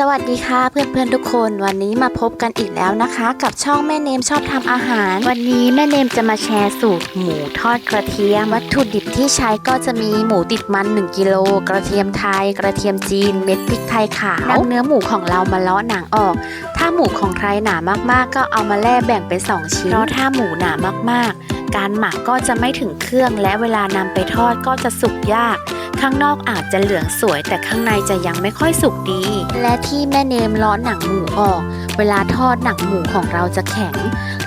สวัสดีค่ะเพื่อนๆทุกคนวันนี้มาพบกันอีกแล้วนะคะ กับช่องแม่เนมชอบทำอาหาร วันนี้แม่เนมจะมาแชร์สูตรหมูทอดกระเทียม วัตถุดิบที่ใช้ก็จะมีหมูติดมัน 1 กิโลกระเทียมไทย กระเทียมจีน เม็ดพริกไทยขาวนำเนื้อหมูของเรามาเลาะหนังออก ถ้าหมูของใครหนามากๆ ก็เอามาแล่แบ่งเป็นสองชิ้นเพราะถ้าหมูหนามากๆ การหมักก็จะไม่ถึงเครื่องและเวลานำไปทอดก็จะสุกยาก ข้างนอกอาจจะเหลืองสวย แต่ข้างในจะยังไม่ค่อยสุกดี และที่แม่เนมล้อหนังหมูออก เวลาทอดหนังหมูของเราจะแข็ง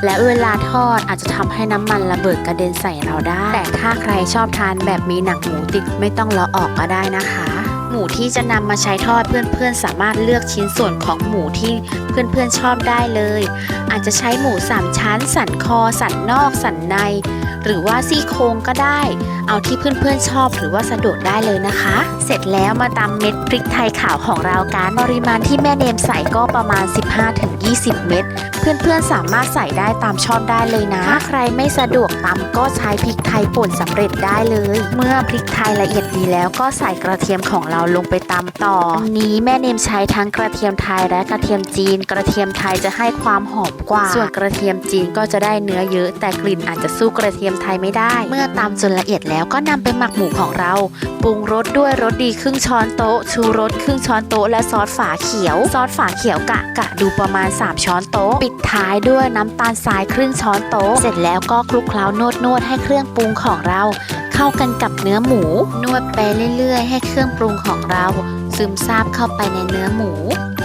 และเวลาทอดอาจจะทำให้น้ำมันระเบิดกระเด็นใส่เราได้ แต่ถ้าใครชอบทานแบบมีหนังหมูติดไม่ต้องล้อออกก็ได้นะคะหมูที่จะนำมาใช้ทอดเพื่อนๆ สามารถเลือกชิ้นส่วนของหมูที่เพื่อนๆชอบได้เลย อาจจะใช้หมูสามชั้น สันคอ สันนอก สันใน หรือว่าซี่โครงก็ได้ เอาที่เพื่อนๆชอบหรือว่าสะดวกได้เลยนะคะ เสร็จแล้วมาตำเม็ดพริกไทยขาวของเรากันปริมาณที่แม่เนมใส่ก็ประมาณ 15-20 เม็ดเพื่อนๆสามารถใส่ได้ตามชอบได้เลยนะ ถ้าใครไม่สะดวกตำก็ใช้พริกไทยป่นสำเร็จได้เลย เมื่อพริกไทยละเอียดดีแล้วก็ใส่กระเทียมของเราลงไปตำต่ออันนี้แม่เนมใช้ทั้งกระเทียมไทยและกระเทียมจีน กระเทียมไทยจะให้ความหอมกว่า ส่วนกระเทียมจีนก็จะได้เนื้อเยอะ แต่กลิ่นอาจจะสู้กระเทียมไทยไม่ได้ เมื่อตำจนละเอียดแล้วก็นำไปหมักหมูของเรา ปรุงรสด้วยรสดีครึ่งช้อนโต๊ะ ชูรสครึ่งช้อนโต๊ะและซอสฝาเขียว ซอสฝาเขียวกะกะดูประมาณ 3 ช้อนโต๊ะ ปิดท้ายด้วยน้ำตาลทรายครึ่งช้อนโต๊ะ เสร็จแล้วก็คลุกเคล้านวดนวดให้เครื่องปรุงของเรา เข้ากันกับเนื้อหมู นวดไปเรื่อยๆ ให้เครื่องปรุงของเรา ซึมซาบเข้าไปในเนื้อหมู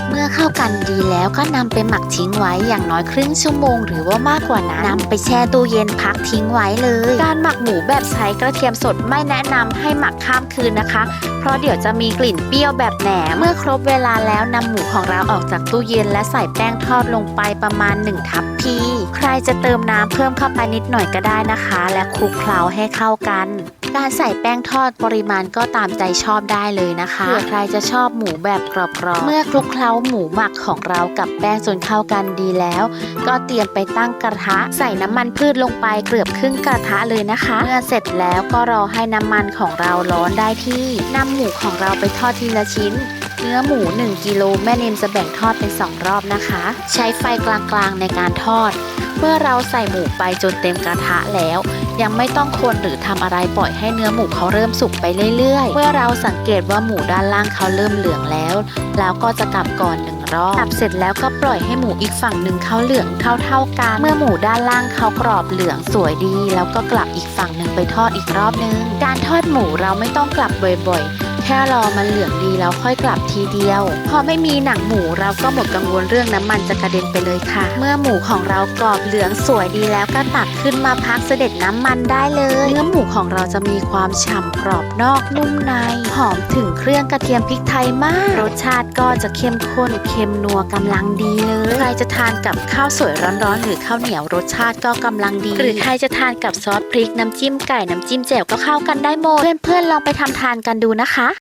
เมื่อเข้ากันดีแล้วก็นำไปหมักทิ้งไว้อย่างน้อยครึ่งชั่วโมง หรือว่ามากกว่านั้นนำไปแช่ตู้เย็นพักทิ้งไว้เลย การหมักหมูแบบใช้กระเทียมสดไม่แนะนำให้หมักข้ามคืนนะคะ เพราะเดี๋ยวจะมีกลิ่นเปรี้ยวแบบแหนมเมื่อครบเวลาแล้วนำหมูของเราออกจากตู้เย็น และใส่แป้งทอดลงไปประมาณ1ทัพพีใครจะเติมน้ำเพิ่มเข้าไปนิดหน่อยก็ได้นะคะ และคลุกเคล้าให้เข้ากัน การใส่แป้งทอดปริมาณก็ตามใจชอบได้เลยนะคะเผื่อใครจะชอบหมูแบบกรอบๆ เมื่อคลุกเคล้าหมูหมักของเรากับแป้งจนเข้ากันดีแล้ว ก็เตรียมไปตั้งกระทะ ใส่น้ำมันพืชลงไปเกือบครึ่งกระทะเลยนะคะ เมื่อเสร็จแล้วก็รอให้น้ำมันของเราร้อนได้ที่นำหมูของเราไปทอดทีละชิ้นเนื้อหมู 1 กิโลแม่เนมจะแบ่งทอดเป็น 2 รอบนะคะ ใช้ไฟกลางๆในการทอด เมื่อเราใส่หมูไปจนเต็มกระทะแล้ว ยังไม่ต้องคนหรือทำอะไรปล่อยให้เนื้อหมูเขาเริ่มสุกไปเรื่อยๆ เมื่อเราสังเกตว่าหมูด้านล่างเขาเริ่มเหลืองแล้ว แล้วก็จะกลับก่อนหนึ่งรอบกลับเสร็จแล้วก็ปล่อยให้หมูอีกฝั่งหนึ่งเขาเหลืองเท่าๆกัน เมื่อหมูด้านล่างเขากรอบเหลืองสวยดี แล้วก็กลับอีกฝั่งหนึ่งไปทอดอีกรอบนึง การทอดหมูเราไม่ต้องกลับบ่อยๆ แค่รอมันเหลืองดีแล้วค่อยกลับทีเดียว พอไม่มีหนังหมูเราก็หมดกังวลเรื่องน้ำมันจะกระเด็นไปเลยค่ะ เมื่อหมูของเรากรอบเหลืองสวยดีแล้วก็ตักขึ้นมาพักเสด็จน้ำมันได้เลยเนื้อหมูของเราจะมีความฉ่ำกรอบนอกนุ่มใน หอมถึงเครื่องกระเทียมพริกไทยมาก รสชาติก็จะเข้มข้นเค็มนัวกำลังดีเลยใครจะทานกับข้าวสวยร้อนๆ หรือข้าวเหนียวรสชาติก็กำลังดี หรือใครจะทานกับซอสพริกน้ำจิ้มไก่น้ำจิ้มแจ่วก็เข้ากันได้หมดเพื่อนๆลองไปทำทานกันดูนะคะ